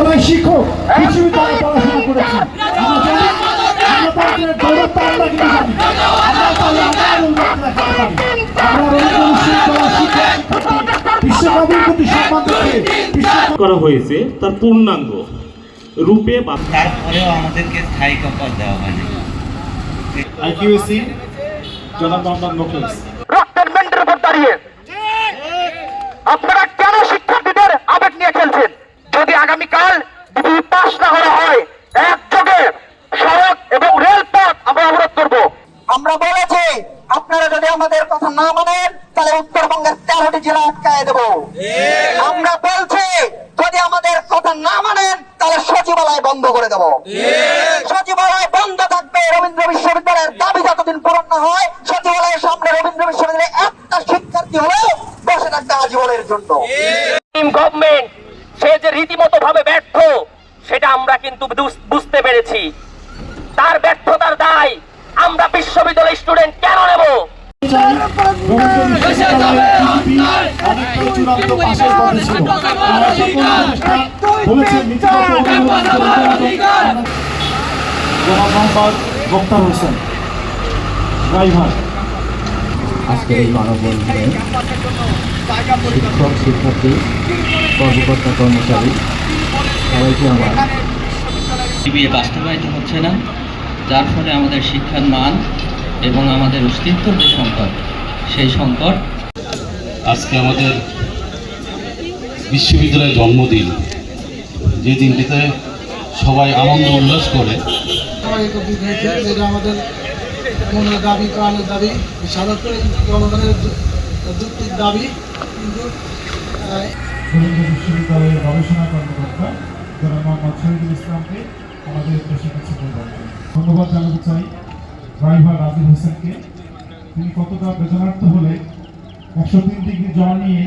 বিশ্ববিদ্যালয় শিক্ষক বিশ্ববিদ্যালয়ে পড়াশোনা করেছি। করা হয়েছে তার পূর্ণাঙ্গ রূপে বা তারপরেও আমাদেরকে স্থায়ী কম্পাস দেওয়া হয়নি। আইকিউএসি জনাব মোহাম্মদ মুখলিস। রক্তের মেন্টের উপর দাঁড়িয়ে। আপনারা কেন শিক্ষার্থীদের আবেগ নিয়ে খেলছেন যদি আগামীকাল বিধি পাশ না করা হয় একযোগে সড়ক এবং রেলপথ আমরা অবরোধ করব আমরা বলেছি আপনারা যদি আমাদের কথা না মানেন তাহলে উত্তরবঙ্গের তেরোটি জেলা আটকায় দেব। আমরা বলছি যদি আমাদের কথা না মানেন তাহলে সচিবালয় বন্ধ করে দেব। সচিবালয় বন্ধ থাকবে রবীন্দ্র বিশ্ববিদ্যালয়ের দাবি যতদিন পূরণ না হয় সচিবালয়ের সামনে রবীন্দ্র বিশ্ববিদ্যালয়ে একটা শিক্ষার্থী হলেও বসে থাকবে আজীবনের জন্য। গভর্নমেন্ট সে যে রীতিমতো ভাবে ব্যর্থ সেটা আমরা কিন্তু বুঝতে পেরেছি। তার ব্যর্থতার দায় আমরা বিশ্ববিদ্যালয় স্টুডেন্ট কেন নেব? মোক্তার হোসেন ড্রাইভার আজকের এই শিক্ষক শিক্ষার্থী কর্মকর্তা কর্মচারী সবাইকে আমার বিয়ে বাস্তবায়িত হচ্ছে না, যার ফলে আমাদের শিক্ষার মান এবং আমাদের অস্তিত্বের যে সংকট সেই সংকট। আজকে আমাদের বিশ্ববিদ্যালয়ের জন্মদিন। যে দিনটিতে সবাই আনন্দ উল্লাস করে। যেটা আমাদের মনের দাবি প্রাণের দাবি সাধারণ জনগণের যুক্তির দাবি। কিন্তু বিশ্ববিদ্যালয়ের গবেষণা কর্মকর্তা জনাব মোহাম্মদ শহীদুল ইসলামকে আমাদের দেশে কিছু ধন্যবাদ জানাতে চাই ড্রাইভার রাজিব হোসেনকে। তিনি কতটা বেদনার্থ হলে একশো তিন ডিগ্রি জল নিয়ে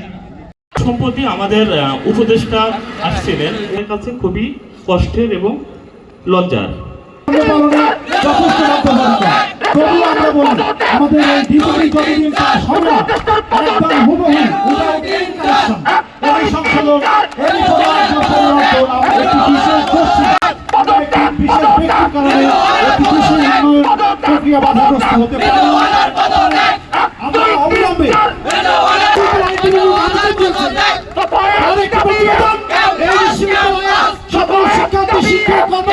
সম্প্রতি আমাদের উপদেষ্টা আসছিলেন। এর কাছে খুবই কষ্টের এবং লজ্জার। আমাদের এই সকল শিক্ষার্থী শিক্ষক